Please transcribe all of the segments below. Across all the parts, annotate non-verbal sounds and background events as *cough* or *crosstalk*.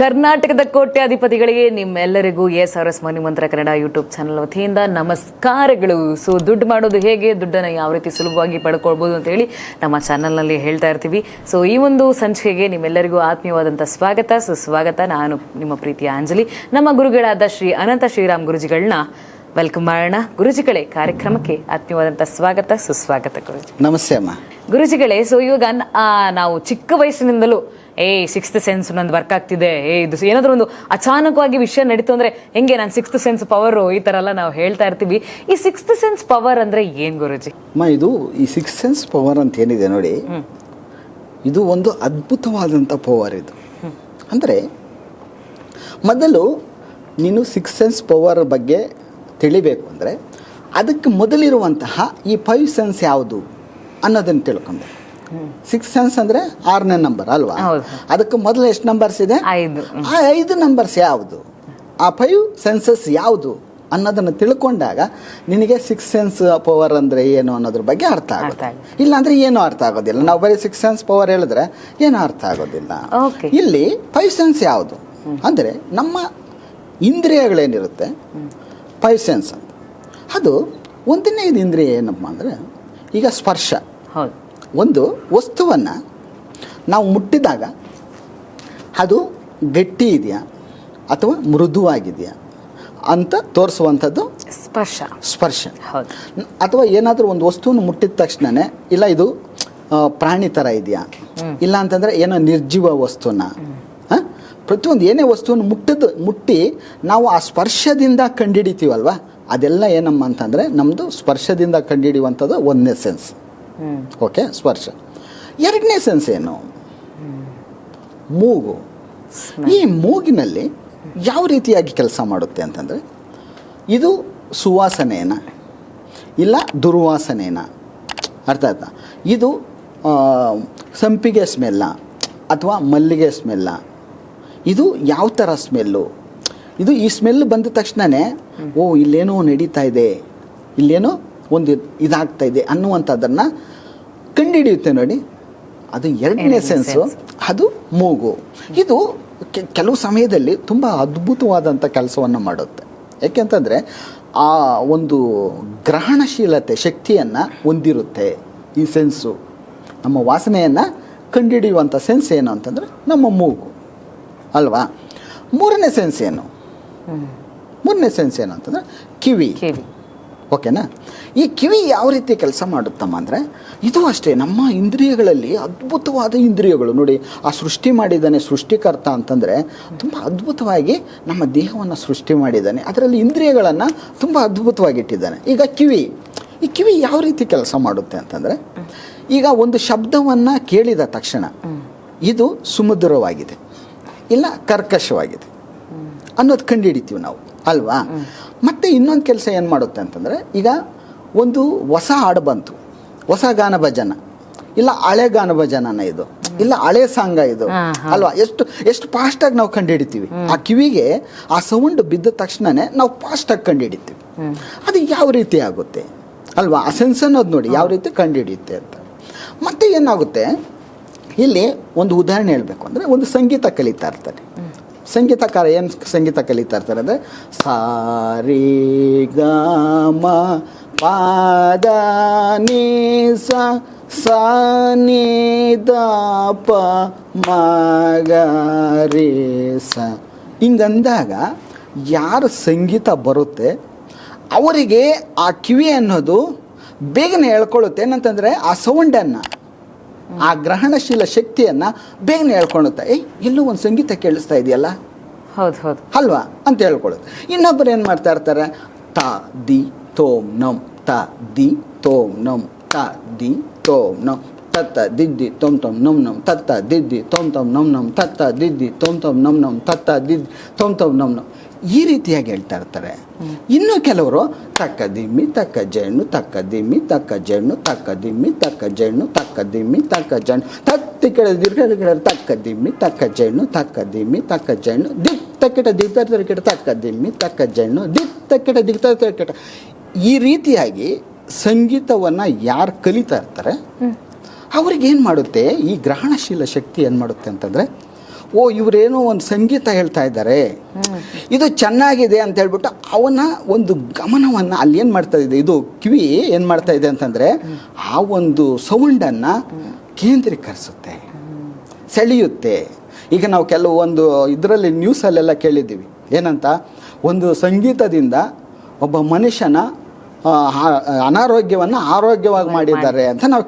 ಕರ್ನಾಟಕದ ಕೋಟ್ಯಾಧಿಪತಿಗಳಿಗೆ ನಿಮ್ಮೆಲ್ಲರಿಗೂ S R S ಮನಿ ಮಂತ್ರ ಕನ್ನಡ ಯೂಟ್ಯೂಬ್ ಚಾನಲ್ ವತಿಯಿಂದ ನಮಸ್ಕಾರಗಳು. ಸೊ ದುಡ್ಡು ಮಾಡೋದು ಹೇಗೆ? ದುಡ್ಡನ್ನು ಯಾವ ರೀತಿ ಸುಲಭವಾಗಿ ಪಡ್ಕೊಳ್ಬೋದು ಅಂತ ಹೇಳಿ ನಮ್ಮ ಚಾನಲ್ನಲ್ಲಿ ಹೇಳ್ತಾ ಇರ್ತೀವಿ. ಸೊ ಈ ಒಂದು ಸಂಚಿಕೆಗೆ ನಿಮ್ಮೆಲ್ಲರಿಗೂ ಆತ್ಮೀಯವಾದಂಥ ಸ್ವಾಗತ. ಸುಸ್ವಾಗತ ನಾನು ನಿಮ್ಮ ಪ್ರೀತಿಯ ಅಂಜಲಿ. ನಮ್ಮ ಗುರುಗಳಾದ ಶ್ರೀ ಅನಂತ ಶ್ರೀರಾಮ್ ಗುರುಜಿಗಳನ್ನ ವೆಲ್ಕಮ್ ಮಾಡೋಣ. ಗುರುಜಿಗಳೇ ಕಾರ್ಯಕ್ರಮಕ್ಕೆ ಆತ್ಮೀಯವಾದಂಥ ಸ್ವಾಗತ. ಸುಸ್ವಾಗತ ಗುರುಜಿ. ನಮಸ್ತೆ ಅಮ್ಮ. ಗುರುಜಿಗಳೇ ಸೊ ಇವಾಗ ನಾವು ಚಿಕ್ಕ ವಯಸ್ಸಿನಿಂದಲೂ ಏ ಸಿಕ್ಸ್ತ್ ಸೆನ್ಸ್ ನಂದು ವರ್ಕ್ ಆಗ್ತಿದೆ. ಏ ಇದು ಏನಾದರೂ ಒಂದು ಅಚಾನಕವಾಗಿ ವಿಷಯ ನಡೀತು ಅಂದ್ರೆ ಹೆಂಗೆ ನಾನು ಸಿಕ್ಸ್ತ್ ಸೆನ್ಸ್ ಪವರ್ ಈ ಥರ ಎಲ್ಲ ನಾವು ಹೇಳ್ತಾ ಇರ್ತೀವಿ. ಈ ಸಿಕ್ಸ್ತ್ ಸೆನ್ಸ್ ಪವರ್ ಅಂದ್ರೆ ಏನು ಗುರುಜಿ? ಅಮ್ಮ ಇದು ಈ ಸಿಕ್ಸ್ ಸೆನ್ಸ್ ಪವರ್ ಅಂತ ಏನಿದೆ ನೋಡಿ ಇದು ಒಂದು ಅದ್ಭುತವಾದಂಥ ಪವರ್ ಇದು. ಅಂದರೆ ಮೊದಲು ನೀನು ಸಿಕ್ಸ್ ಸೆನ್ಸ್ ಪವರ್ ಬಗ್ಗೆ ತಿಳಿಬೇಕು ಅಂದರೆ ಅದಕ್ಕೆ ಮೊದಲಿರುವಂತಹ ಈ ಫೈವ್ ಸೆನ್ಸ್ ಯಾವುದು ಅನ್ನೋದನ್ನು ತಿಳ್ಕೊಬೇಕು ಸಿಕ್ಸ್ ಸೆನ್ಸ್ ಅಂದರೆ ಆರನೇ ನಂಬರ್ ಅಲ್ವಾ? ಅದಕ್ಕೆ ಮೊದಲು ಎಷ್ಟು ನಂಬರ್ಸ್ ಇದೆ? ಆ ಐದು ನಂಬರ್ಸ್ ಯಾವುದು? ಆ ಫೈವ್ ಸೆನ್ಸಸ್ ಯಾವುದು? ಅನ್ನೋದನ್ನು ತಿಳ್ಕೊಂಡಾಗ ನಿನಗೆ ಸಿಕ್ಸ್ ಸೆನ್ಸ್ ಪವರ್ ಅಂದರೆ ಏನು ಅನ್ನೋದ್ರ ಬಗ್ಗೆ ಅರ್ಥ ಆಗುತ್ತೆ. ಇಲ್ಲಾಂದರೆ ಏನು ಅರ್ಥ ಆಗೋದಿಲ್ಲ. ನಾವು ಬರೀ ಸಿಕ್ಸ್ ಸೆನ್ಸ್ ಪವರ್ ಹೇಳಿದ್ರೆ ಏನು ಅರ್ಥ ಆಗೋದಿಲ್ಲ. ಇಲ್ಲಿ ಫೈವ್ ಸೆನ್ಸ್ ಯಾವುದು? ಅಂದರೆ ನಮ್ಮ ಇಂದ್ರಿಯಗಳೇನಿರುತ್ತೆ? ಫೈವ್ ಸೆನ್ಸ್ ಅಂತ ಅದು ಒಂದನೇ ಇಂದ್ರಿಯ ಏನಪ್ಪ ಅಂದರೆ ಈಗ ಸ್ಪರ್ಶ. ಹೌದು. ಒಂದು ವಸ್ತುವನ್ನು ನಾವು ಮುಟ್ಟಿದಾಗ ಅದು ಗಟ್ಟಿ ಇದೆಯಾ ಅಥವಾ ಮೃದುವಾಗಿದೆಯಾ ಅಂತ ತೋರಿಸುವಂಥದ್ದು ಸ್ಪರ್ಶ. ಸ್ಪರ್ಶ. ಅಥವಾ ಏನಾದರೂ ಒಂದು ವಸ್ತುವನ್ನು ಮುಟ್ಟಿದ ತಕ್ಷಣನೇ ಇಲ್ಲ ಇದು ಪ್ರಾಣಿ ಥರ ಇದೆಯಾ? ಇಲ್ಲ ಅಂತಂದರೆ ಏನೋ ನಿರ್ಜೀವ ವಸ್ತುನ? ಪ್ರತಿಯೊಂದು ಏನೇ ವಸ್ತುವನ್ನು ಮುಟ್ಟಿದ ಮುಟ್ಟಿ ನಾವು ಆ ಸ್ಪರ್ಶದಿಂದ ಕಂಡುಹಿಡಿತೀವಲ್ವ ಅದೆಲ್ಲ ಏನಮ್ಮ ಅಂತಂದರೆ ನಮ್ಮದು ಸ್ಪರ್ಶದಿಂದ ಕಂಡುಹಿಡಿಯುವಂಥದ್ದು ಒಂದನೇ ಸೆನ್ಸ್ ಓಕೆ ಸ್ಪರ್ಶ. ಎರಡನೇ ಸೆನ್ಸ್ ಏನು? ಮೂಗು. ಈ ಮೂಗಿನಲ್ಲಿ ಯಾವ ರೀತಿಯಾಗಿ ಕೆಲಸ ಮಾಡುತ್ತೆ ಅಂತಂದರೆ ಇದು ಸುವಾಸನೆನ ಇಲ್ಲ ದುರ್ವಾಸನೆನ ಅರ್ಥ ಆಯ್ತಾ? ಇದು ಸಂಪಿಗೆ ಸ್ಮೆಲ್ಲ? ಅಥವಾ ಮಲ್ಲಿಗೆ ಸ್ಮೆಲ್ಲ? ಇದು ಯಾವ ಥರ ಸ್ಮೆಲ್ಲು? ಇದು ಈ ಸ್ಮೆಲ್ ಬಂದ ತಕ್ಷಣವೇ ಓ ಇಲ್ಲೇನೋ ನಡೀತಾ ಇದೆ. ಇಲ್ಲೇನೋ ಒಂದು ಇದಾಗ್ತಾ ಇದೆ ಅನ್ನುವಂಥದ್ದನ್ನು ಕಂಡುಹಿಡಿಯುತ್ತೆ ನೋಡಿ. ಅದು ಎರಡನೇ ಸೆನ್ಸು ಅದು ಮೂಗು. ಇದು ಕೆ- ಕೆಲವು ಸಮಯದಲ್ಲಿ ತುಂಬ ಅದ್ಭುತವಾದಂಥ ಕೆಲಸವನ್ನು ಮಾಡುತ್ತೆ. ಯಾಕೆಂತಂದರೆ ಆ ಒಂದು ಗ್ರಹಣಶೀಲತೆ ಶಕ್ತಿಯನ್ನು ಹೊಂದಿರುತ್ತೆ ಈ ಸೆನ್ಸು ನಮ್ಮ ವಾಸನೆಯನ್ನು ಕಂಡುಹಿಡಿಯುವಂಥ ಸೆನ್ಸ್ ಏನು ಅಂತಂದರೆ ನಮ್ಮ ಮೂಗು. ಅಲ್ವಾ? ಮೂರನೇ ಸೆನ್ಸ್ ಏನು? ಮೂರನೇ ಸೆನ್ಸ್ ಏನು ಅಂತಂದರೆ ಕಿವಿ. ಓಕೆನಾ? ಈ ಕಿವಿ ಯಾವ ರೀತಿ ಕೆಲಸ ಮಾಡುತ್ತಮ್ಮ ಅಂದರೆ, ಇದು ಅಷ್ಟೇ, ನಮ್ಮ ಇಂದ್ರಿಯಗಳಲ್ಲಿ ಅದ್ಭುತವಾದ ಇಂದ್ರಿಯಗಳು. ನೋಡಿ, ಆ ಸೃಷ್ಟಿ ಮಾಡಿದ್ದಾನೆ ಸೃಷ್ಟಿಕರ್ತ ಅಂತಂದರೆ, ತುಂಬ ಅದ್ಭುತವಾಗಿ ನಮ್ಮ ದೇಹವನ್ನು ಸೃಷ್ಟಿ ಮಾಡಿದ್ದಾನೆ. ಅದರಲ್ಲಿ ಇಂದ್ರಿಯಗಳನ್ನು ತುಂಬ ಅದ್ಭುತವಾಗಿಟ್ಟಿದ್ದಾನೆ ಈಗ ಕಿವಿ, ಈ ಕಿವಿ ಯಾವ ರೀತಿ ಕೆಲಸ ಮಾಡುತ್ತೆ ಅಂತಂದರೆ, ಈಗ ಒಂದು ಶಬ್ದವನ್ನು ಕೇಳಿದ ತಕ್ಷಣ, ಇದು ಸುಮಧುರವಾಗಿದೆ. ಇಲ್ಲ ಕರ್ಕಶವಾಗಿದೆ. ಅನ್ನೋದು ಕಂಡುಹಿಡಿತೀವಿ ನಾವು. ಅಲ್ವಾ? ಮತ್ತೆ ಇನ್ನೊಂದು ಕೆಲಸ ಏನು ಮಾಡುತ್ತೆ ಅಂತಂದರೆ ಈಗ ಒಂದು ಹೊಸ ಹಾಡು ಬಂತು. ಹೊಸ ಗಾನ ಭಜನ. ಇಲ್ಲ ಹಳೆ ಗಾನ ಭಜನನ ಇದು. ಇಲ್ಲ ಹಳೆ ಸಾಂಗ ಇದು. ಅಲ್ವಾ? ಎಷ್ಟು ಎಷ್ಟು ಫಾಸ್ಟಾಗಿ ನಾವು ಕಂಡುಹಿಡಿತೀವಿ. ಆ ಕಿವಿಗೆ ಆ ಸೌಂಡ್ ಬಿದ್ದ ತಕ್ಷಣನೇ ನಾವು ಫಾಸ್ಟಾಗಿ ಕಂಡುಹಿಡಿತೀವಿ. ಅದು ಯಾವ ರೀತಿ ಆಗುತ್ತೆ? ಅಲ್ವಾ? ಆ ಸೆನ್ಸ್ ಅನ್ನೋದು ನೋಡಿ ಯಾವ ರೀತಿ ಕಂಡುಹಿಡಿಯುತ್ತೆ ಅಂತ. ಮತ್ತೆ ಏನಾಗುತ್ತೆ? ಇಲ್ಲಿ ಒಂದು ಉದಾಹರಣೆ ಹೇಳಬೇಕು ಅಂದರೆ ಒಂದು ಸಂಗೀತ ಕಲಿತಾ ಇರ್ತಾರೆ. ಸಂಗೀತಕಾರ ಏನು ಸಂಗೀತ ಕಲಿತಾ ಇರ್ತಾರೆ ಅಂದರೆ ಸಾರಿ ಗ ಮ ಪಾದ ನೀ ಮ ಗ ರಿ ಸ. ಹಿಂಗಂದಾಗ ಯಾರು ಸಂಗೀತ ಬರುತ್ತೆ ಅವರಿಗೆ ಆ ಕಿವಿ ಅನ್ನೋದು ಬೇಗನೆ ಹೇಳ್ಕೊಳ್ಳುತ್ತೆ ಏನಂತಂದರೆ ಆ ಸೌಂಡನ್ನು ಆ ಗ್ರಹಣಶೀಲ ಶಕ್ತಿಯನ್ನ ಬೇಗನೆ ಹೇಳ್ಕೊಳುತ್ತೆ ಏಯ್ ಎಲ್ಲೋ ಒಂದು ಸಂಗೀತ ಕೇಳಿಸ್ತಾ ಇದೆಯಲ್ಲ? ಹೌದು ಹೌದು. ಅಲ್ವಾ? ಅಂತ ಹೇಳ್ಕೊಳ್ಳುತ್ತೆ. ಇನ್ನೊಬ್ಬರು ಏನು ಮಾಡ್ತಾ ಇರ್ತಾರೆ? ತ ದಿ ತೋಮ್ ನಮ್. ತ ದಿ ತೋಮ್ ನಮ್. ತ ದಿ ತೋಮ್ ನಂ ತತ್ತ ದಿದ್ದಿ ತೊಮ್ ತೊಮ್ ನಮ್ ನಮ್. ತತ್ತ ದಿದ್ದಿ ತೊಮ್ ತೊಮ್ ನಮ್ ನಮ್. ತತ್ತ ದಿದ್ದಿ ತೊಮ್ ತೊಮ್ ನಮ್ ನಮ್. ತತ್ತ ದಿದ್ದಿ ತೊಮ್ ತೊಮ್ ನಮ್ ನಮ್. ಈ ರೀತಿಯಾಗಿ ಹೇಳ್ತಾ ಇರ್ತಾರೆ. ಇನ್ನು ಕೆಲವರು ತಕ್ಕ ದಿಮ್ಮಿ ತಕ್ಕ ಜಣ್ಣು ತಕ್ಕ ದಿಮ್ಮಿ ತಕ್ಕ ಜಣ್ಣು ತಕ್ಕ ದಿಮ್ಮಿ ತಕ್ಕ ಜಣ್ಣು ತಕ್ಕ ದಿಮ್ಮಿ ತಕ್ಕ ಜಣ್ಣು. ತತ್ತಿ ಕಡೆ ದೀರ್ಘ ತಕ್ಕ ದಿಮ್ಮಿ ತಕ್ಕ ಜಣ್ಣು ತಕ್ಕ ದಿಮ್ಮಿ ತಕ್ಕ ಜಣ್ಣು. ದಿಪ್ ತಕ್ಕಿಟ ದಿಗ್ತ ಕೆಟ್ಟ ತಕ್ಕ ದಿಮ್ಮಿ ತಕ್ಕ ಜಣ್ಣು. ದಿಪ್ ತಕ್ಕಿಟ ದಿಗ್ತ ಕೆಟ್ಟ ಈ ರೀತಿಯಾಗಿ ಸಂಗೀತವನ್ನು ಯಾರು ಕಲಿತಾ ಇರ್ತಾರೆ ಅವ್ರಿಗೆ ಏನು ಮಾಡುತ್ತೆ? ಈ ಗ್ರಹಣಶೀಲ ಶಕ್ತಿ ಏನು ಮಾಡುತ್ತೆ ಅಂತಂದರೆ ಓ ಇವರೇನೋ ಒಂದು ಸಂಗೀತ ಹೇಳ್ತಾ ಇದ್ದಾರೆ. ಇದು ಚೆನ್ನಾಗಿದೆ ಅಂತ ಹೇಳ್ಬಿಟ್ಟು ಅವನ ಒಂದು ಗಮನವನ್ನು ಅಲ್ಲಿ ಏನು ಮಾಡ್ತಾ ಇದೆ? ಇದು ಕಿವಿ ಏನು ಮಾಡ್ತಾ ಇದೆ ಅಂತಂದರೆ ಆ ಒಂದು ಸೌಂಡನ್ನು ಕೇಂದ್ರೀಕರಿಸುತ್ತೆ ಸೆಳೆಯುತ್ತೆ. ಈಗ ನಾವು ಕೆಲವೊಂದು ಇದರಲ್ಲಿ ನ್ಯೂಸಲ್ಲೆಲ್ಲ ಕೇಳಿದ್ದೀವಿ. ಏನಂತ? ಒಂದು ಸಂಗೀತದಿಂದ ಒಬ್ಬ ಮನುಷ್ಯನ ಅನಾರೋಗ್ಯವನ್ನು ಆರೋಗ್ಯವಾಗಿ ಮಾಡಿದ್ದಾರೆ ಅಂತ ನಾವು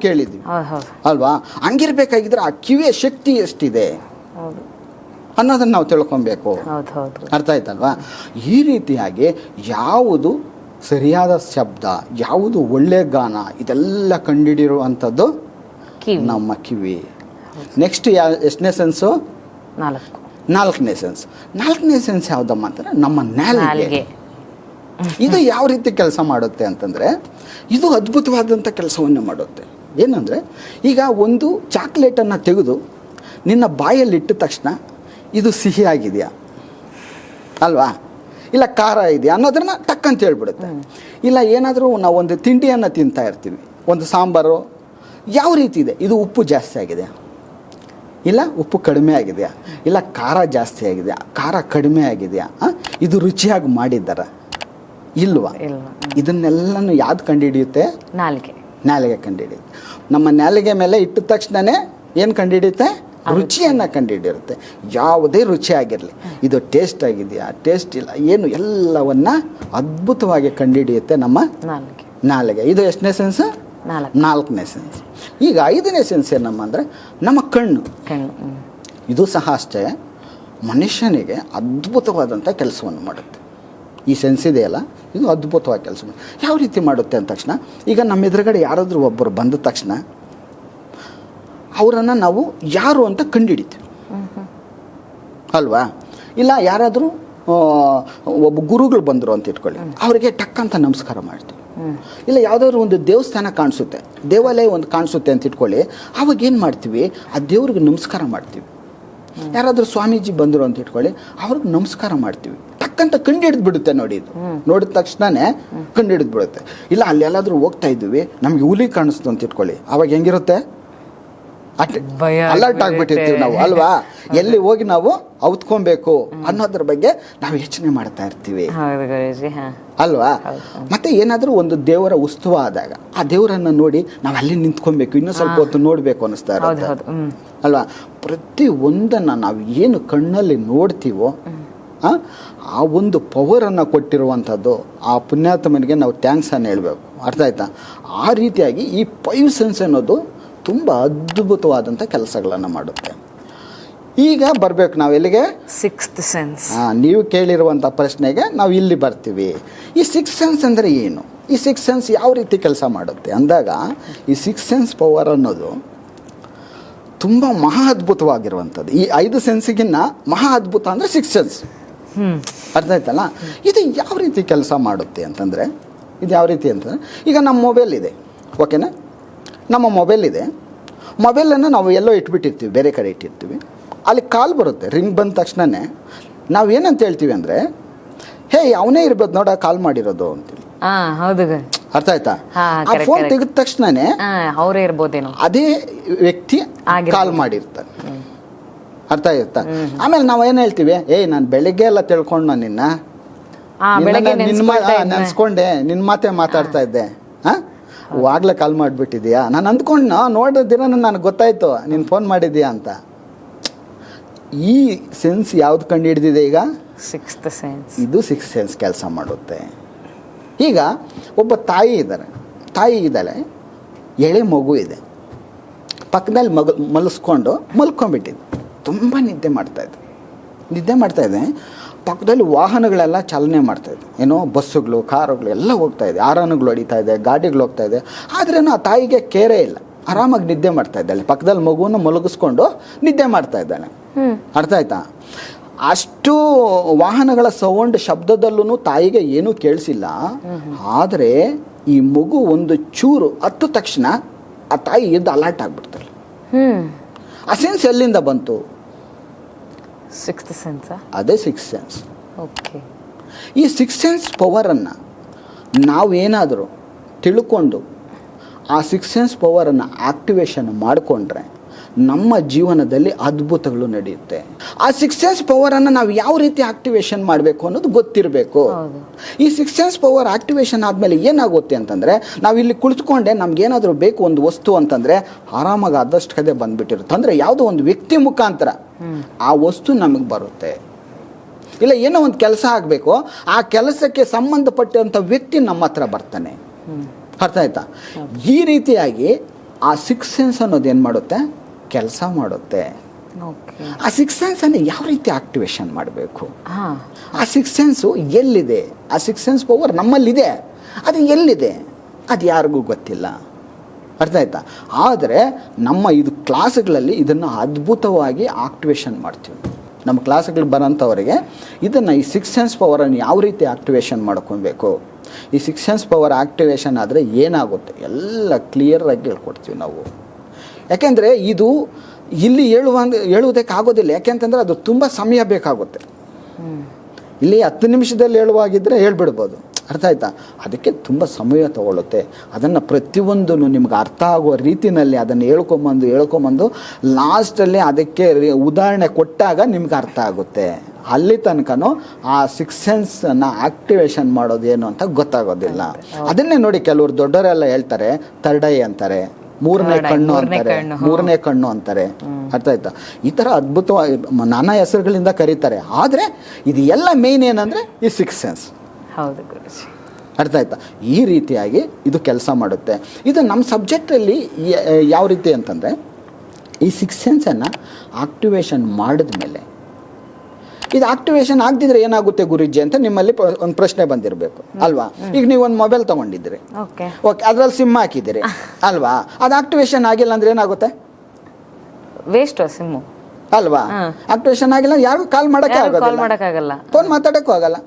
ಹೌದು ಅಲ್ವಾ? ಹಂಗಿರ್ಬೇಕಾಗಿದ್ರೆ ಆ ಕಿವಿಯ ಶಕ್ತಿ ಎಷ್ಟಿದೆ? ಅನ್ನೋದನ್ನು ನಾವು ತಿಳ್ಕೊಬೇಕು. ಅರ್ಥ ಆಯ್ತಲ್ವಾ? ಈ ರೀತಿಯಾಗಿ ಯಾವುದು ಸರಿಯಾದ ಶಬ್ದ ಯಾವುದು ಒಳ್ಳೆಯ ಗಾನ ಇದೆಲ್ಲ ಕಂಡಿಡಿರುವಂಥದ್ದು ಕಿವಿ. ನಮ್ಮ ಕಿವಿ. ನೆಕ್ಸ್ಟ್ ಯಾ ಎಷ್ಟನೇ ಸೆನ್ಸು ನಾಲ್ಕು. ನಾಲ್ಕನೇ ಸೆನ್ಸ್ ನಾಲ್ಕನೇ ಸೆನ್ಸ್ ಯಾವುದಮ್ಮ ಅಂತಂದರೆ ನಮ್ಮ ನಾಲಿಗೆ. ಇದು ಯಾವ ರೀತಿ ಕೆಲಸ ಮಾಡುತ್ತೆ ಅಂತಂದರೆ ಇದು ಅದ್ಭುತವಾದಂಥ ಕೆಲಸವನ್ನು ಮಾಡುತ್ತೆ. ಏನಂದರೆ ಈಗ ಒಂದು ಚಾಕ್ಲೇಟನ್ನು ತೆಗೆದು ನಿನ್ನ ಬಾಯಲ್ಲಿ ಇಟ್ಟ ತಕ್ಷಣ ಇದು ಸಿಹಿ ಆಗಿದೆಯಾ ಅಲ್ವಾ? ಇಲ್ಲ ಖಾರ ಇದೆಯಾ ಅನ್ನೋದನ್ನ ಟಕ್ಕಂತ ಹೇಳ್ಬಿಡುತ್ತೆ. ಇಲ್ಲ ಏನಾದರೂ ನಾವು ಒಂದು ತಿಂಡಿಯನ್ನು ತಿಂತಾ ಇರ್ತೀವಿ ಒಂದು ಸಾಂಬಾರು ಯಾವ ರೀತಿ ಇದೆ? ಇದು ಉಪ್ಪು ಜಾಸ್ತಿ ಆಗಿದೆಯಾ? ಇಲ್ಲ ಉಪ್ಪು ಕಡಿಮೆ ಆಗಿದೆಯಾ? ಇಲ್ಲ ಖಾರ ಜಾಸ್ತಿ ಆಗಿದೆಯಾ? ಖಾರ ಕಡಿಮೆ ಆಗಿದೆಯಾ? ಇದು ರುಚಿಯಾಗಿ ಮಾಡಿದ್ದಾರೆ? ಇಲ್ವಾ? ಇಲ್ವಾ? ಇದನ್ನೆಲ್ಲನೂ ಯಾವ್ದು ಕಂಡುಹಿಡಿಯುತ್ತೆ? ನಾಲಿಗೆ. ನಾಲಿಗೆ ಕಂಡುಹಿಡಿಯುತ್ತೆ. ನಮ್ಮ ನಾಲಿಗೆ ಮೇಲೆ ಇಟ್ಟ ತಕ್ಷಣನೇ ಏನು ಕಂಡುಹಿಡಿಯುತ್ತೆ? ರುಚಿಯನ್ನು ಕಂಡುಹಿಡಿಯುತ್ತೆ. ಯಾವುದೇ ರುಚಿ ಆಗಿರಲಿ ಇದು ಟೇಸ್ಟ್ ಆಗಿದೆಯಾ? ಟೇಸ್ಟ್ ಇಲ್ಲ. ಏನು? ಎಲ್ಲವನ್ನ ಅದ್ಭುತವಾಗಿ ಕಂಡುಹಿಡಿಯುತ್ತೆ ನಮ್ಮ ನಾಲ್ಗೆ. ಇದು ಎಷ್ಟನೇ ಸೆನ್ಸ್ ನಾಲ್ಕು. ನಾಲ್ಕನೇ ಸೆನ್ಸ್ ಈಗ ಐದನೇ ಸೆನ್ಸ್ ಏನಮ್ಮ ಅಂದರೆ ನಮ್ಮ ಕಣ್ಣು. ಕಣ್ಣು ಇದು ಸಹ ಅಷ್ಟೇ. ಮನುಷ್ಯನಿಗೆ ಅದ್ಭುತವಾದಂಥ ಕೆಲಸವನ್ನು ಮಾಡುತ್ತೆ. ಈ ಸೆನ್ಸ್ ಇದೆಯಲ್ಲ ಇದು ಅದ್ಭುತವಾಗಿ ಕೆಲಸ ಯಾವ ರೀತಿ ಮಾಡುತ್ತೆ ಅಂದ ತಕ್ಷಣ? ಈಗ ನಮ್ಮ ಎದುರುಗಡೆ ಯಾರಾದರೂ ಒಬ್ಬರು ಬಂದ ತಕ್ಷಣ ಅವರನ್ನು ನಾವು ಯಾರು ಅಂತ ಕಂಡುಹಿಡಿತೀವಿ. ಅಲ್ವಾ? ಇಲ್ಲ ಯಾರಾದರೂ ಒಬ್ಬ ಗುರುಗಳು ಬಂದರು ಅಂತ ಇಟ್ಕೊಳ್ಳಿ. ಅವರಿಗೆ ಟಕ್ ಅಂತ ನಮಸ್ಕಾರ ಮಾಡ್ತೀವಿ. ಇಲ್ಲ ಯಾವುದಾದ್ರು ಒಂದು ದೇವಸ್ಥಾನ ಕಾಣಿಸುತ್ತೆ ದೇವಾಲಯ ಒಂದು ಕಾಣಿಸುತ್ತೆ ಅಂತ ಇಟ್ಕೊಳ್ಳಿ ಅವಾಗ ಏನು ಮಾಡ್ತೀವಿ? ಆ ದೇವ್ರಿಗೆ ನಮಸ್ಕಾರ ಮಾಡ್ತೀವಿ. ಯಾರಾದರೂ ಸ್ವಾಮೀಜಿ ಬಂದರು ಅಂತ ಇಟ್ಕೊಳ್ಳಿ ಅವ್ರಿಗೆ ನಮಸ್ಕಾರ ಮಾಡ್ತೀವಿ. ಟಕ್ಕಂತ ಕಂಡು ಹಿಡಿದು ಬಿಡುತ್ತೆ ನೋಡಿ ಇದು. ನೋಡಿದ ತಕ್ಷಣನೇ ಕಂಡು ಹಿಡಿದು ಬಿಡುತ್ತೆ. ಇಲ್ಲ ಅಲ್ಲಿ ಎಲ್ಲಾದರೂ ಹೋಗ್ತಾ ಇದ್ದೀವಿ ನಮ್ಗೆ ಹುಲಿ ಕಾಣಿಸ್ತು ಅಂತ ಇಟ್ಕೊಳ್ಳಿ. ಅವಾಗ ಹೆಂಗಿರುತ್ತೆ? ಅಲರ್ಟ್ ಆಗ್ಬಿಟ್ಟಿರ್ತೀವಿ ನಾವು ಅಲ್ವಾ? *laughs* ಎಲ್ಲಿ ಹೋಗಿ ನಾವು ಔತ್ಕೊಬೇಕು ಅನ್ನೋದ್ರ ಬಗ್ಗೆ ನಾವು ಯೋಚನೆ ಮಾಡ್ತಾ ಇರ್ತೀವಿ. ಅಲ್ವಾ? ಮತ್ತೆ ಏನಾದರೂ ಒಂದು ದೇವರ ಉತ್ಸವ ಆದಾಗ ಆ ದೇವರನ್ನ ನೋಡಿ ನಾವು ಅಲ್ಲಿ ನಿಂತ್ಕೊಬೇಕು ಇನ್ನೂ ಸ್ವಲ್ಪ ಹೊತ್ತು ನೋಡಬೇಕು ಅನಿಸ್ತಾ ಹ್ಮ್. ಅಲ್ವಾ? ಪ್ರತಿ ಒಂದನ್ನು ನಾವು ಏನು ಕಣ್ಣಲ್ಲಿ ನೋಡ್ತೀವೋ ಆ, ಆ ಒಂದು ಪವರನ್ನು ಕೊಟ್ಟಿರುವಂಥದ್ದು ಆ ಪುಣ್ಯಾತ್ಮನಿಗೆ ನಾವು ಥ್ಯಾಂಕ್ಸ್ ಅನ್ನ ಹೇಳಬೇಕು. ಅರ್ಥ ಆಯ್ತಾ? ಆ ರೀತಿಯಾಗಿ ಈ ಫೈವ್ ಸೆನ್ಸ್ ಅನ್ನೋದು ತುಂಬ ಅದ್ಭುತವಾದಂಥ ಕೆಲಸಗಳನ್ನು ಮಾಡುತ್ತೆ. ಈಗ ಬರಬೇಕು ನಾವು ಎಲ್ಲಿಗೆ? ಸಿಕ್ಸ್ತ್ ಸೆನ್ಸ್ ಹಾಂ ನೀವು ಕೇಳಿರುವಂಥ ಪ್ರಶ್ನೆಗೆ ನಾವು ಇಲ್ಲಿ ಬರ್ತೀವಿ. ಈ ಸಿಕ್ಸ್ ಸೆನ್ಸ್ ಅಂದರೆ ಏನು? ಈ ಸಿಕ್ಸ್ ಸೆನ್ಸ್ ಯಾವ ರೀತಿ ಕೆಲಸ ಮಾಡುತ್ತೆ? ಅಂದಾಗ ಈ ಸಿಕ್ಸ್ ಸೆನ್ಸ್ ಪವರ್ ಅನ್ನೋದು ತುಂಬ ಮಹಾ ಅದ್ಭುತವಾಗಿರುವಂಥದ್ದು. ಈ ಐದು ಸೆನ್ಸಿಗಿನ್ನ ಮಹಾ ಅದ್ಭುತ ಅಂದರೆ ಸಿಕ್ಸ್ ಸೆನ್ಸ್ ಅರ್ಥ ಆಯ್ತಲ್ಲ? ಇದು ಯಾವ ರೀತಿ ಕೆಲಸ ಮಾಡುತ್ತೆ ಅಂತಂದರೆ ಇದು ಯಾವ ರೀತಿ ಅಂತಂದರೆ ಈಗ ನಮ್ಮ ಮೊಬೈಲ್ ಇದೆ. ಓಕೆನಾ ನಮ್ಮ ಮೊಬೈಲ್ ಇದೆ. ಮೊಬೈಲನ್ನು ನಾವು ಎಲ್ಲೋ ಇಟ್ಬಿಟ್ಟಿರ್ತೀವಿ ಬೇರೆ ಕಡೆ ಇಟ್ಟಿರ್ತೀವಿ. ಅಲ್ಲಿ ಕಾಲ್ ಬರುತ್ತೆ ರಿಂಗ್ ಬಂದ ತಕ್ಷಣವೇ ನಾವು ಏನಂತ ಹೇಳ್ತೀವಿ ಅಂದರೆ ಹೇ ಅವನೇ ಇರ್ಬೋದು ನೋಡ ಕಾಲ್ ಮಾಡಿರೋದು ಅಂತೇಳಿ ಹೌದು ಅರ್ಥ ಆಯ್ತಾ? ಆ ಫೋನ್ ತೆಗೆದ ತಕ್ಷಣನೇ ಅವರೇ ಇರ್ಬೋದೇನೋ. ಅದೇ ವ್ಯಕ್ತಿ ಕಾಲ್ ಮಾಡಿರ್ತಾನೆ. ಅರ್ಥ ಆಯ್ತಾ? ಆಮೇಲೆ ನಾವು ಏನು ಹೇಳ್ತೀವಿ ಏಯ್ ನಾನು ಬೆಳಿಗ್ಗೆ ಎಲ್ಲ ತಿಳ್ಕೊಂಡು ನಾನು ನಿನ್ನ. ನಿನ್ನ-. ನೆನ್ಸ್ಕೊಂಡೆ ನಿನ್ನ ಮಾತೇ ಮಾತಾಡ್ತಾ ಇದ್ದೆ. ಹಾಂ? ಆಗ್ಲೇ ಕಾಲ್ ಮಾಡಿಬಿಟ್ಟಿದ್ಯಾ ನಾನು ಅಂದ್ಕೊಂಡು ನೋಡಿದಿರ ನನಗೆ ಗೊತ್ತಾಯ್ತು. ನೀನು ಫೋನ್ ಮಾಡಿದ್ಯಾ ಅಂತ. ಈ ಸೆನ್ಸ್ ಯಾವ್ದು ಕಂಡು ಹಿಡಿದಿದೆ ಈಗ? ಸಿಕ್ಸ್ತ್ ಸೆನ್ಸ್ ಇದು ಸಿಕ್ಸ್ ಸೆನ್ಸ್ ಕೆಲಸ ಮಾಡುತ್ತೆ. ಈಗ ಒಬ್ಬ ತಾಯಿ ಇದ್ದಾರೆ ತಾಯಿ ಇದ್ದಾಳೆ. ಎಳೆ ಮಗು ಇದೆ. ಪಕ್ಕದಲ್ಲಿ ಮಗ ಮಲಸ್ಕೊಂಡು ಮಲ್ಕೊಂಡ್ಬಿಟ್ಟಿದ್ದು. ತುಂಬ ನಿದ್ದೆ ಮಾಡ್ತಾಯಿದ್ದೆ ನಿದ್ದೆ ಮಾಡ್ತಾಯಿದ್ದೆ ಪಕ್ಕದಲ್ಲಿ ವಾಹನಗಳೆಲ್ಲ ಚಾಲನೆ ಮಾಡ್ತಾಯಿದ್ದೆ ಏನೋ ಬಸ್ಸುಗಳು ಕಾರುಗಳು ಎಲ್ಲ ಹೋಗ್ತಾ ಇದೆ. ಆರಾನುಗಳು ಹೊಡಿತಾ ಇದೆ ಗಾಡಿಗಳು ಹೋಗ್ತಾ ಇದೆ. ಆದ್ರೇನು ಆ ತಾಯಿಗೆ ಕೇರೆ ಇಲ್ಲ. ಆರಾಮಾಗಿ ನಿದ್ದೆ ಮಾಡ್ತಾ ಇದ್ದಾಳೆ. ಪಕ್ಕದಲ್ಲಿ ಮಗುವನ್ನು ಮಲಗಿಸ್ಕೊಂಡು ನಿದ್ದೆ ಮಾಡ್ತಾ ಇದ್ದಾಳೆ. ಅರ್ಥ ಆಯ್ತಾ? ಅಷ್ಟು ವಾಹನಗಳ ಸೌಂಡ್ ಶಬ್ದದಲ್ಲೂ ತಾಯಿಗೆ ಏನೂ ಕೇಳಿಸಿಲ್ಲ. ಆದರೆ ಈ ಮಗು ಒಂದು ಚೂರು ಹತ್ತ ತಕ್ಷಣ ಆ ತಾಯಿ ಎದ್ದು ಅಲರ್ಟ್ ಆಗ್ಬಿಡ್ತಾಳೆ. ಆ ಸೆನ್ಸ್ ಎಲ್ಲಿಂದ ಬಂತು? ಸಿಕ್ಸ್ತ್ ಸೆನ್ಸ್ ಅದೇ ಸಿಕ್ಸ್ ಸೆನ್ಸ್ ಓಕೆ ಈ ಸಿಕ್ಸ್ ಸೆನ್ಸ್ ಪವರನ್ನು ನಾವೇನಾದರೂ ತಿಳ್ಕೊಂಡು ಆ ಸಿಕ್ಸ್ ಸೆನ್ಸ್ ಪವರನ್ನು ಆಕ್ಟಿವೇಶನ್ ಮಾಡಿಕೊಂಡ್ರೆ ನಮ್ಮ ಜೀವನದಲ್ಲಿ ಅದ್ಭುತಗಳು ನಡೆಯುತ್ತೆ. ಆ ಸಿಕ್ಸ್ ಸೆನ್ಸ್ ಪವರನ್ನು ನಾವು ಯಾವ ರೀತಿ ಆಕ್ಟಿವೇಶನ್ ಮಾಡಬೇಕು ಅನ್ನೋದು ಗೊತ್ತಿರಬೇಕು. ಈ ಸಿಕ್ಸ್ ಸೆನ್ಸ್ ಪವರ್ ಆಕ್ಟಿವೇಶನ್ ಆದಮೇಲೆ ಏನಾಗುತ್ತೆ ಅಂತಂದರೆ ನಾವು ಇಲ್ಲಿ ಕುಳಿತುಕೊಂಡೆ ನಮ್ಗೇನಾದರೂ ಬೇಕು ಒಂದು ವಸ್ತು ಅಂತಂದರೆ ಆರಾಮಾಗಿ ಆದಷ್ಟು ಕದೆ ಬಂದ್ಬಿಟ್ಟಿರುತ್ತೆ. ಅಂದರೆ ಯಾವುದೋ ಒಂದು ವ್ಯಕ್ತಿ ಮುಖಾಂತರ ಆ ವಸ್ತು ನಮಗೆ ಬರುತ್ತೆ. ಇಲ್ಲ ಏನೋ ಒಂದು ಕೆಲಸ ಆಗಬೇಕು ಆ ಕೆಲಸಕ್ಕೆ ಸಂಬಂಧಪಟ್ಟಂಥ ವ್ಯಕ್ತಿ ನಮ್ಮ ಹತ್ರ ಬರ್ತಾನೆ. ಅರ್ಥ ಆಯ್ತಾ? ಈ ರೀತಿಯಾಗಿ ಆ ಸಿಕ್ಸ್ ಸೆನ್ಸ್ ಅನ್ನೋದು ಏನು ಮಾಡುತ್ತೆ? ಕೆಲಸ ಮಾಡುತ್ತೆ. ಓಕೆ. ಆ ಸಿಕ್ಸ್ ಸೆನ್ಸನ್ನು ಯಾವ ರೀತಿ ಆಕ್ಟಿವೇಶನ್ ಮಾಡಬೇಕು? ಆ ಸಿಕ್ಸ್ ಸೆನ್ಸು ಎಲ್ಲಿದೆ? ಆ ಸಿಕ್ಸ್ ಸೆನ್ಸ್ ಪವರ್ ನಮ್ಮಲ್ಲಿದೆ. ಅದು ಎಲ್ಲಿದೆ? ಅದು ಯಾರಿಗೂ ಗೊತ್ತಿಲ್ಲ. ಅರ್ಥ ಆಯ್ತಾ? ಆದರೆ ನಮ್ಮ ಇದು ಕ್ಲಾಸ್ಗಳಲ್ಲಿ ಇದನ್ನು ಅದ್ಭುತವಾಗಿ ಆಕ್ಟಿವೇಶನ್ ಮಾಡ್ತೀವಿ. ನಮ್ಮ ಕ್ಲಾಸ್ಗಳಿಗೆ ಬರೋಂಥವರಿಗೆ ಇದನ್ನು ಈ ಸಿಕ್ಸ್ ಸೆನ್ಸ್ ಪವರನ್ನು ಯಾವ ರೀತಿ ಆಕ್ಟಿವೇಶನ್ ಮಾಡ್ಕೊಬೇಕು? ಈ ಸಿಕ್ಸ್ ಸೆನ್ಸ್ ಪವರ್ ಆಕ್ಟಿವೇಶನ್ ಆದರೆ ಏನಾಗುತ್ತೆ? ಎಲ್ಲ ಕ್ಲಿಯರಾಗಿ ಹೇಳ್ಕೊಡ್ತೀವಿ ನಾವು. ಯಾಕೆಂದರೆ ಇದು ಇಲ್ಲಿ ಹೇಳುವ ಹೇಳುವುದಕ್ಕೆ ಆಗೋದಿಲ್ಲ. ಯಾಕೆಂತಂದರೆ ಅದು ತುಂಬ ಸಮಯ ಬೇಕಾಗುತ್ತೆ. ಇಲ್ಲಿ ಹತ್ತು ನಿಮಿಷದಲ್ಲಿ ಹೇಳುವಾಗಿದ್ದರೆ ಹೇಳ್ಬಿಡ್ಬೋದು. ಅರ್ಥ ಆಯ್ತಾ? ಅದಕ್ಕೆ ತುಂಬ ಸಮಯ ತಗೊಳ್ಳುತ್ತೆ ಅದನ್ನು ಪ್ರತಿಯೊಂದನ್ನು ನಿಮ್ಗೆ ಅರ್ಥ ಆಗುವ ರೀತಿಯಲ್ಲಿ ಅದನ್ನು ಹೇಳ್ಕೊಂಬಂದು ಹೇಳ್ಕೊಂಬಂದು ಲಾಸ್ಟಲ್ಲಿ ಅದಕ್ಕೆ ಉದಾಹರಣೆ ಕೊಟ್ಟಾಗ ನಿಮ್ಗೆ ಅರ್ಥ ಆಗುತ್ತೆ. ಅಲ್ಲಿ ತನಕನೂ ಆ ಸಿಕ್ಸ್ ಸೆನ್ಸನ್ನು ಆಕ್ಟಿವೇಶನ್ ಮಾಡೋದು ಏನು ಅಂತ ಗೊತ್ತಾಗೋದಿಲ್ಲ. ಅದನ್ನೇ ನೋಡಿ ಕೆಲವರು ದೊಡ್ಡವರೆಲ್ಲ ಹೇಳ್ತಾರೆ ತರ್ಡೈ ಅಂತಾರೆ. ಮೂರನೇ ಕಣ್ಣು ಅಂತಾರೆ. ಮೂರನೇ ಕಣ್ಣು ಅಂತಾರೆ. ಅರ್ಥ ಆಯ್ತಾ? ಈ ಥರ ಅದ್ಭುತವಾಗಿ ನಾನಾ ಹೆಸರುಗಳಿಂದ ಕರೀತಾರೆ. ಆದರೆ ಇದು ಎಲ್ಲ ಮೇನ್ ಏನಂದರೆ ಈ ಸಿಕ್ಸ್ ಸೆನ್ಸ್ ಹೌದು ಅರ್ಥ ಆಯ್ತಾ? ಈ ರೀತಿಯಾಗಿ ಇದು ಕೆಲಸ ಮಾಡುತ್ತೆ. ಇದು ನಮ್ಮ ಸಬ್ಜೆಕ್ಟಲ್ಲಿ ಯಾವ ರೀತಿ ಅಂತಂದರೆ ಈ ಸಿಕ್ಸ್ ಸೆನ್ಸನ್ನು ಆಕ್ಟಿವೇಶನ್ ಮಾಡಿದ ಮೇಲೆ ಇದು ಆಕ್ಟಿವೇಶನ್ ಆಗದಿದ್ರೆ ಏನಾಗುತ್ತೆ ಗುರುಜಿ ಅಂತ ನಿಮ್ಮಲ್ಲಿ ಒಂದು ಪ್ರಶ್ನೆ ಬಂದಿರಬೇಕು ಅಲ್ವಾ? ಈಗ ನೀವು ಒಂದು ಮೊಬೈಲ್ ತಗೊಂಡಿದ್ರಿ ಓಕೆ. ಅದರಲ್ಲಿ ಸಿಮ್ ಹಾಕಿದ್ದೀರಿ *laughs* ಅಲ್ವಾ? ಅದು ಆಕ್ಟಿವೇಶನ್ ಆಗಿಲ್ಲ ಅಂದ್ರೆ ಏನಾಗುತ್ತೆ? ವೇಸ್ಟ್ ಸಿಮ್ ಅಲ್ವಾ. ಆಕ್ಟಿವೇಶನ್ ಆಗಿಲ್ಲ ಯಾರು ಕಾಲ್ ಮಾಡಕ್ಕೆ ಆಗೋದಿಲ್ಲ ಫೋನ್ ಮಾತಾಡಕ್ಕೂ ಆಗಲ್ಲ.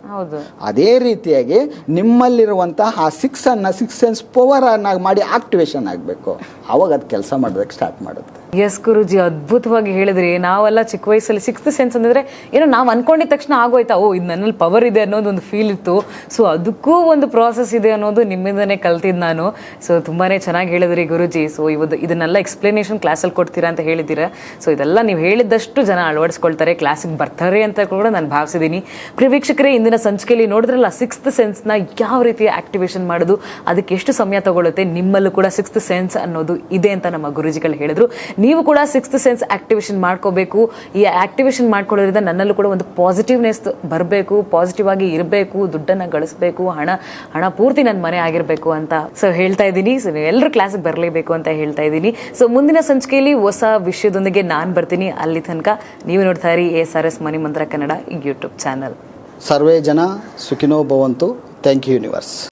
ಅದೇ ರೀತಿಯಾಗಿ ನಿಮ್ಮಲ್ಲಿರುವಂತಹ ಆ ಸಿಕ್ಸ್ ಅನ್ನ ಸಿಕ್ಸ್ ಸೆನ್ಸ್ ಪವರ್ ಅನ್ನ ಮಾಡಿ ಆಕ್ಟಿವೇಶನ್ ಆಗಬೇಕು. ಅವಾಗ ಅದು ಕೆಲಸ ಮಾಡೋದಕ್ಕೆ ಸ್ಟಾರ್ಟ್ ಮಾಡುತ್ತೆ. ಎಸ್ ಗುರುಜಿ, ಅದ್ಭುತವಾಗಿ ಹೇಳಿದ್ರಿ. ನಾವೆಲ್ಲ ಚಿಕ್ಕ ವಯಸ್ಸಲ್ಲಿ ಸಿಕ್ಸ್ತ್ ಸೆನ್ಸ್ ಅಂದ್ರೆ ಏನೋ ನಾವು ಅನ್ಕೊಂಡಿದ ತಕ್ಷಣ ಆಗೋಯ್ತಾ, ಓ, ಇದು ನನ್ನಲ್ಲಿ ಪವರ್ ಇದೆ ಅನ್ನೋದು ಒಂದು ಫೀಲ್ ಇತ್ತು. ಸೊ ಅದಕ್ಕೂ ಒಂದು ಪ್ರಾಸೆಸ್ ಇದೆ ಅನ್ನೋದು ನಿಮ್ಮಿಂದನೇ ಕಲ್ತಿದ್ದು ನಾನು. ಸೊ ತುಂಬಾನೇ ಚೆನ್ನಾಗಿ ಹೇಳಿದ್ರಿ ಗುರುಜಿ. ಸೊ ಇವತ್ತು ಇದನ್ನೆಲ್ಲ ಎಕ್ಸ್ಪ್ಲನೇಷನ್ ಕ್ಲಾಸಲ್ಲಿ ಕೊಡ್ತೀರಾ ಅಂತ ಹೇಳಿದ್ದೀರಾ. ಸೊ ಇದೆಲ್ಲ ನೀವು ಹೇಳಿದಷ್ಟು ಜನ ಅಳವಡಿಸ್ಕೊಳ್ತಾರೆ ಕ್ಲಾಸಿಗೆ ಬರ್ತಾರೆ ಅಂತ ಕೂಡ ನಾನು ಭಾವಿಸಿದ್ದೀನಿ ಪ್ರಿವೀಕ್ಷಕರೇ ಇಂದಿನ ಸಂಚಿಕೆಯಲ್ಲಿ ನೋಡಿದ್ರಲ್ಲ ಸಿಕ್ಸ್ತ್ ಸೆನ್ಸ್ನ ಯಾವ ರೀತಿ ಆಕ್ಟಿವೇಶನ್ ಮಾಡೋದು, ಅದಕ್ಕೆ ಎಷ್ಟು ಸಮಯ ತಗೊಳ್ಳುತ್ತೆ ನಿಮ್ಮಲ್ಲೂ ಕೂಡ ಸಿಕ್ಸ್ತ್ ಸೆನ್ಸ್ ಅನ್ನೋದು ಇದೆ ಅಂತ ನಮ್ಮ ಗುರುಜಿಗಳು ಹೇಳಿದ್ರು. ನೀವು ಕೂಡ ಸಿಕ್ಸ್ತ್ ಸೆನ್ಸ್ ಆಕ್ಟಿವೇಶನ್ ಮಾಡ್ಕೋಬೇಕು. ಈ ಆಕ್ಟಿವೇಶನ್ ಮಾಡ್ಕೊಳ್ಳೋದ್ರಿಂದ ನನ್ನಲ್ಲೂ ಕೂಡ ಒಂದು ಪಾಸಿಟಿವ್ನೆಸ್ ಬರಬೇಕು ಪಾಸಿಟಿವ್ ಆಗಿ ಇರಬೇಕು, ದುಡ್ಡನ್ನು ಗಳಿಸಬೇಕು, ಹಣ ಹಣ ಪೂರ್ತಿ ನನ್ನ ಮನೆ ಆಗಿರಬೇಕು ಅಂತ. ಸೊ ಹೇಳ್ತಾ ಇದ್ದೀನಿ. ಸೊ ನೀವೆಲ್ಲರೂ ಕ್ಲಾಸಿಗೆ ಬರಲೇಬೇಕು ಅಂತ ಹೇಳ್ತಾ ಇದ್ದೀನಿ. ಸೊ ಮುಂದಿನ ಸಂಚಿಕೆಯಲ್ಲಿ ಹೊಸ ವಿಷಯದೊಂದಿಗೆ ನಾನು ಬರ್ತೀನಿ. ಅಲ್ಲಿ ತನಕ ನೀವು ನೋಡ್ತಾ ಇರಿ ಎಸ್ ಆರ್ ಎಸ್ ಮನಿ ಮಂತ್ರ ಕನ್ನಡ ಯೂಟ್ಯೂಬ್ ಚಾನಲ್ ಸರ್ವೇ ಜನ ಸುಖಿನೋ ಭವಂತು. Thank you universe